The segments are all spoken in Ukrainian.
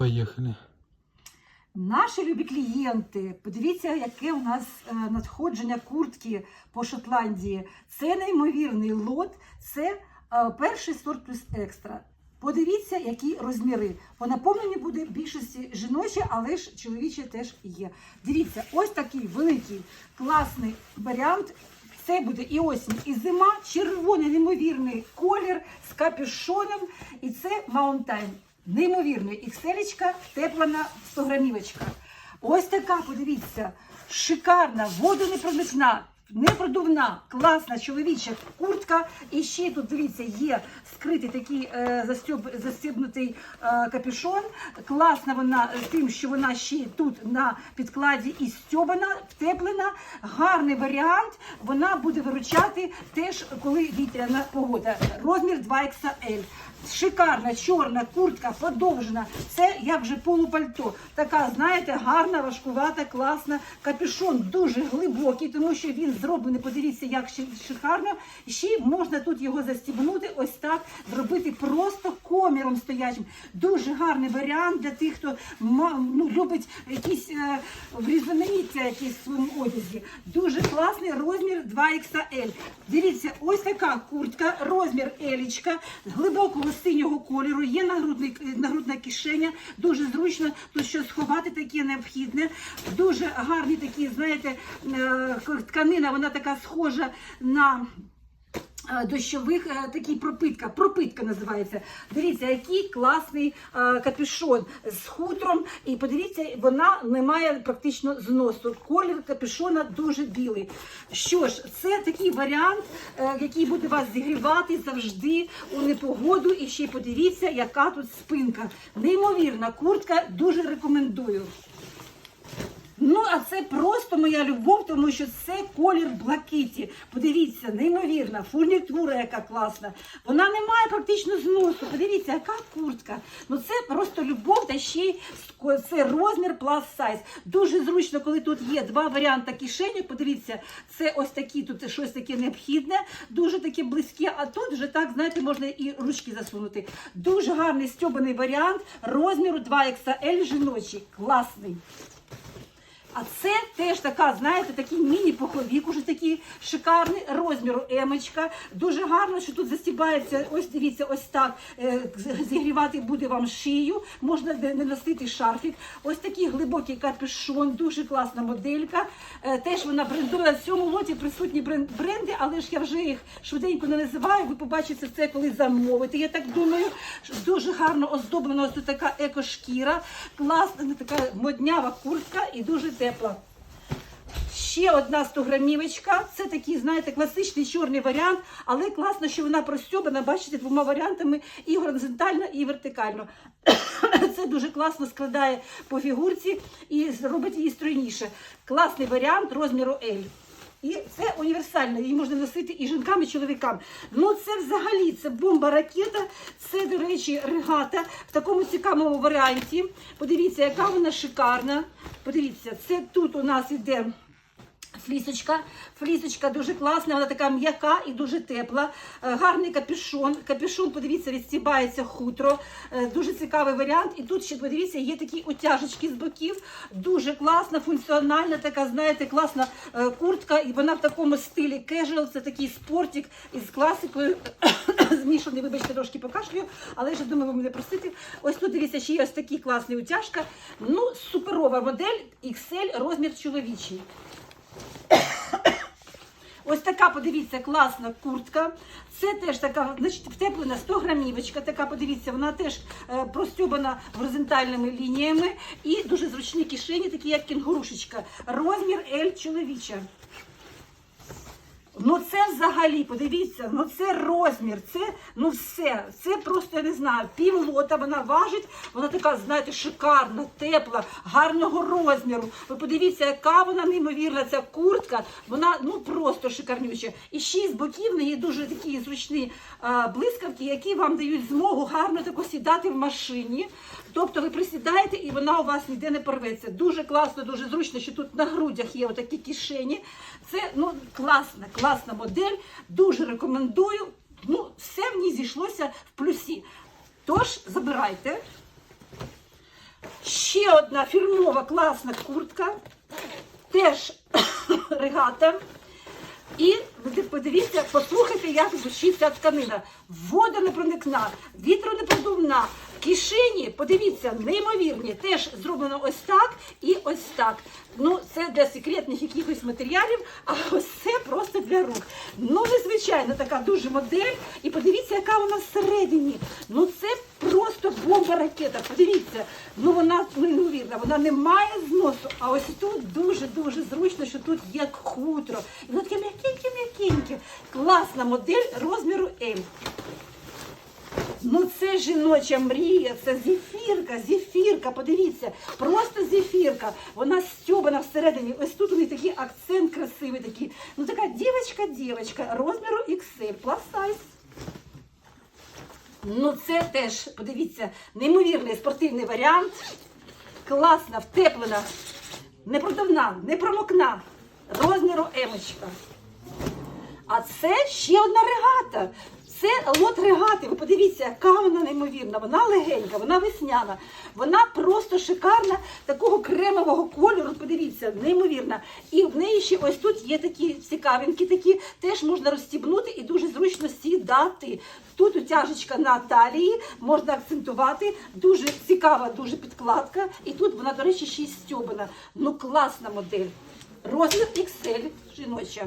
Поїхали. Наші любі клієнти, подивіться, яке у нас е, надходження куртки по Шотландії. Це неймовірний лот, це е, перший сорт плюс екстра. Подивіться, які розміри. По наповненню буде більшості жіночі, але ж чоловічі теж є. Дивіться, ось такий великий класний варіант. Це буде і осінь, і зима, червоний неймовірний колір з капюшоном. І це маунтайн. Неймовірний ікселечка, теплана 100 грамівочка. Ось така, подивіться, шикарна, водонепроникна, непродувна, класна чоловіча куртка. І ще тут, дивіться, є скритий такий е, застіб, застібнутий е, капюшон. Класна вона тим, що вона ще тут на підкладі і стьобана, втеплена. Гарний варіант. Вона буде виручати теж, коли вітряна погода. Розмір 2XL. Шикарна чорна куртка, подовжена. Це як же полупальто. Така, знаєте, гарна, важкувата, класна. Капюшон дуже глибокий, тому що він зроблений. Подивіться, як шикарно. Ще можна тут його застібнути, ось так зробити просто коміром стоячим. Дуже гарний варіант для тих, хто ну, любить якісь е, різноманіття якісь в своєму одязі. Дуже класний розмір 2XL. Дивіться, ось така куртка, розмір елічка, глибокого синього кольору, є нагрудний, нагрудна кишеня, дуже зручно, тут що сховати таке необхідне. Дуже гарні такі, знаєте, е, тканина, вона така схожа на. Е, Дощових е, такий пропитка, пропитка називається. Дивіться, який класний е, капюшон з хутром. І подивіться, вона не має практично зносу. Колір капюшона дуже білий. Що ж, це такий варіант, який буде вас зігрівати завжди у непогоду. І ще подивіться, яка тут спинка. Неймовірна куртка, дуже рекомендую. Ну, а це просто моя любов, тому що це колір блакиті. Подивіться, неймовірна, фурнітура, яка класна. Вона не має практично зносу. Подивіться, яка куртка. Ну це просто любов, та ще й це розмір plus size. Дуже зручно, коли тут є два варіанти кишені. Подивіться, це ось такі, тут щось таке необхідне, дуже таке близьке, а тут вже так, знаєте, можна і ручки засунути. Дуже гарний стьобаний варіант розміру 2XL жіночий. Класний. А це теж така, знаєте, такий міні-пуховік, уже такий шикарний розміру емочка. Дуже гарно, що тут застібається, ось дивіться, ось так е, зігрівати буде вам шию, можна не носити шарфік. Ось такий глибокий капюшон, дуже класна моделька. Е, Теж вона брендована. В цьому лоті присутні брен- бренди, але ж я вже їх швиденько не називаю. Ви побачите це, коли замовите. Я так думаю, дуже гарно оздоблена ось така екошкіра, класна така моднява куртка і дуже тепла. Ще одна 100 грамівочка. Це такий, знаєте, класичний чорний варіант, але класно, що вона простьобана, бачите, двома варіантами і горизонтально, і вертикально. Це дуже класно складає по фігурці і робить її стройніше. Класний варіант розміру L. І це універсально, її можна носити і жінкам, і чоловікам. Ну це взагалі це бомба ракета. Це, до речі, регата в такому цікавому варіанті. Подивіться, яка вона шикарна. Подивіться, це тут у нас іде. Флісочка, флісочка дуже класна, вона така м'яка і дуже тепла. Е, Гарний капюшон. Капюшон, подивіться, відстібається хутро. Е, Дуже цікавий варіант. І тут ще подивіться, є такі утяжечки з боків. Дуже класна, функціональна, така, знаєте, класна е, куртка. І вона в такому стилі кежуал, це такий спортик із класикою. Змішаний, вибачте, трошки покашлюю, але я думаю, ви мене простите. Ось тут дивіться, ще є ось такий класний утяжка. Ну, суперова модель XL, розмір чоловічий. Ось така, подивіться, класна куртка. Це теж така, значить, втеплена 100 грамівочка. Така, подивіться, вона теж е, простьобана горизонтальними лініями і дуже зручні кишені, такі як кінгурушечка. Розмір L чоловіча. Ну це взагалі, подивіться, ну це розмір, це ну все. Це просто я не знаю, пів лота вона важить, вона така, знаєте, шикарна, тепла, гарного розміру. Ви подивіться, яка вона неймовірна, ця куртка, вона ну просто шикарнюча. І з боків в неї дуже такі зручні а, блискавки, які вам дають змогу гарно тако сідати в машині. Тобто ви присідаєте і вона у вас ніде не порветься. Дуже класно, дуже зручно, що тут на грудях є отакі кишені. Це ну класна, класна модель. Дуже рекомендую. Ну, все в ній зійшлося в плюсі. Тож забирайте. ще одна фірмова класна куртка. Теж регата. І ви подивіться, послухайте, як звучить ця тканина. Вода не проникна, вітру не продувна. Кишені, подивіться, неймовірні. Теж зроблено ось так і ось так. Ну, це для секретних якихось матеріалів, а ось це просто для рук. Ну, незвичайно така дуже модель. І подивіться, яка вона всередині. Ну, це просто бомба ракета. Подивіться, ну вона неймовірна, вона не має зносу. А ось тут дуже-дуже зручно, що тут є хутро. І воно таке м'якеньке-м'якеньке. Класна модель розміру L. Ну це жіноча мрія, це зефірка, зефірка, подивіться, просто зефірка. Вона стьобана всередині. Ось тут у неї такий акцент красивий такий. Ну така дівочка-дівочка, розміру XL, plus size. Ну це теж, подивіться, неймовірний спортивний варіант. Класна, втеплена, непродавна, не промокна, розміру емочка. А це ще одна регата. Це лот регати. Ви подивіться, яка вона неймовірна. Вона легенька, вона весняна, вона просто шикарна, такого кремового кольору. Подивіться, неймовірна. І в неї ще ось тут є такі цікавинки, такі теж можна розстібнути і дуже зручно сідати. Тут утяжечка на талії, можна акцентувати. Дуже цікава, дуже підкладка. І тут вона, до речі, ще й стьобана. Ну, класна модель. Розмір XL жіноча.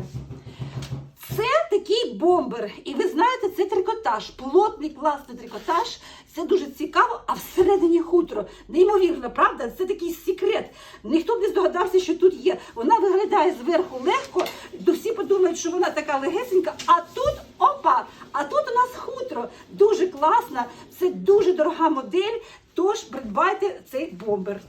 Це такий бомбер. І ви знаєте, це трикотаж, плотний класний трикотаж. Це дуже цікаво, а всередині хутро. Неймовірно, правда? Це такий секрет. Ніхто б не здогадався, що тут є. Вона виглядає зверху легко, то всі подумають, що вона така легесенька, а тут опа! А тут у нас хутро. Дуже класна, це дуже дорога модель. Тож придбайте цей бомбер.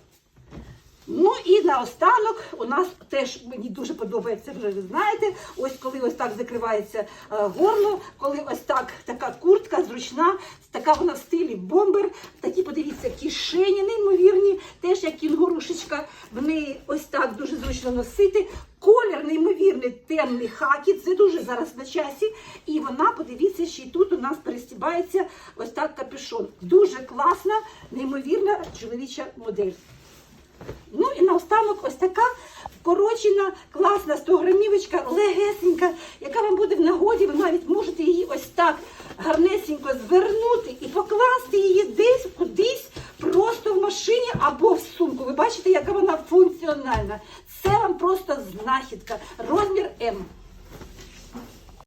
Ну і наостанок у нас теж мені дуже подобається, вже ви знаєте. Ось коли ось так закривається е, горло, коли ось так така куртка зручна, така вона в стилі бомбер. Такі, подивіться, кишені неймовірні, теж як кінгурушечка. В неї ось так дуже зручно носити. Колір неймовірний, темний хакі, це дуже зараз на часі. І вона, подивіться, ще й тут у нас перестібається ось так капюшон. Дуже класна, неймовірна чоловіча модель. Ну і наостанок ось така вкорочена, класна 100 грамівочка, легесенька, яка вам буде в нагоді. Ви навіть можете її ось так гарнесенько звернути і покласти її десь кудись, просто в машині або в сумку. Ви бачите, яка вона функціональна. Це вам просто знахідка. Розмір М.